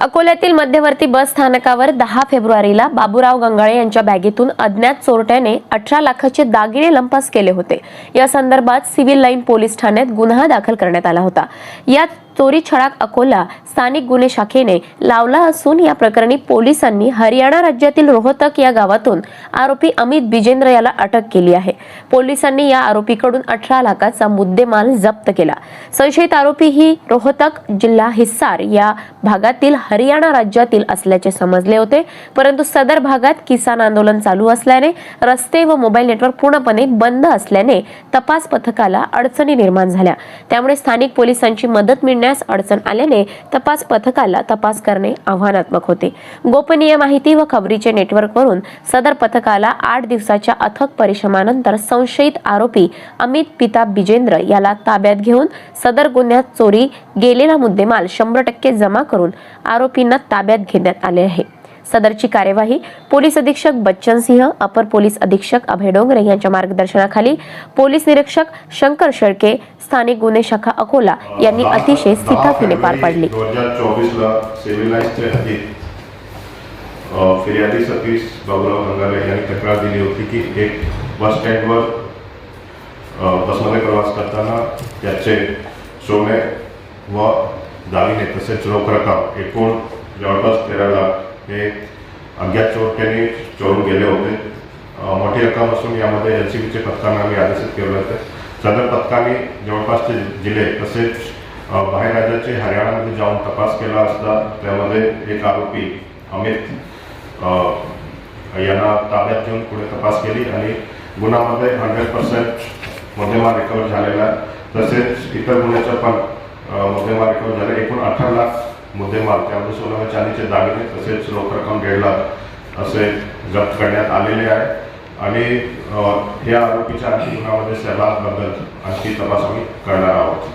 अकोल्यातील मध्यवर्ती बस स्थानकावर दहा फेब्रुवारीला बाबूराव गंगाळे यांच्या बॅगेतून अज्ञात चोरट्याने अठरा लाखाचे दागिने लंपास केले होते. या संदर्भात सिव्हिल लाईन पोलीस ठाण्यात गुन्हा दाखल करण्यात आला होता. यात चोरी छळाक अकोला स्थानिक गुन्हे शाखेने लावला असून या प्रकरणी पोलिसांनी हरियाणा राज्यातील रोहतक या गावातून आरोपी अमित बिजेंद्र याला अटक केली आहे. पोलिसांनी या आरोपीकडून अठरा लाखाचा मुद्देमाल जप्त केला. संशयित आरोपी ही रोहतक जिल्हा हिस्सार या भागातील हरियाणा राज्यातील असल्याचे समजले होते. परंतु सदर भागात किसान आंदोलन चालू असल्याने रस्ते व मोबाईल नेटवर्क पूर्णपणे बंद असल्याने तपास पथकाला अडचणी निर्माण झाल्या. त्यामुळे स्थानिक पोलिसांची मदत मिळण्यास अडचण आल्याने तपास पथकाला तपास करणे आव्हानात्मक होते. गोपनीय माहिती व खबरीचे नेटवर्कवरून सदर पथकाला आठ दिवसाच्या अथक परिश्रमानंतर संशयित आरोपी अमित पिता बिजेंद्र याला ताब्यात घेऊन सदर गुन्ह्यात चोरी गेलेला मुद्देमाल शंभर टक्के जमा करून आरोपींना ताब्यात घेण्यात आले आहे. सदरची कार्यवाही पोलीस अधीक्षक बच्चन सिंह अपर पोलीस अधीक्षक अभय डोंगरे यांच्या मार्गदर्शनाखाली पोलीस निरीक्षक शंकर शेळके स्थानिक गुन्हे शाखा अकोला यांनी अतिशय स्थिताफीने पार पाडली. फिर्यादी सतीश बाबूराव गंगारे यांनी तक्रार दिली होती की एक बस स्टँडवर बसमध्ये प्रवास करताना त्याचे सोने व दागिने तसेच रोख रक्कम एकूण जवळपास तेरा हे अज्ञात चोरट्यांनी चोरून गेले होते. मोठी रक्कम असून यामध्ये एल सी बीचे पथकांना आम्ही आदेशित केले होते. सदर पथकाने जवळपासचे जिल्हे तसेच बाहेर राज्याचे हरियाणामध्ये जाऊन तपास केला असता त्यामध्ये एक आरोपी अमित यांना ताब्यात घेऊन पुढे तपास केली आणि गुन्ह्यामध्ये हंड्रेड पर्सेंट मुद्देमाल रिकवर झालेला तसेच इतर गुन्ह्याचा पण मुद्देमाल रिकवर झाले. एकूण अठरा लाख मुद्देमाल त्यामध्ये सोनं व चांदीचे दागिने तसेच रोख रक्कम दीड लाख असे जप्त करण्यात आलेले आहे. आणि या आरोपीच्या आणखी गुन्ह्यामध्ये सहभागाबद्दल आणखी तपास आम्ही करणार आहोत.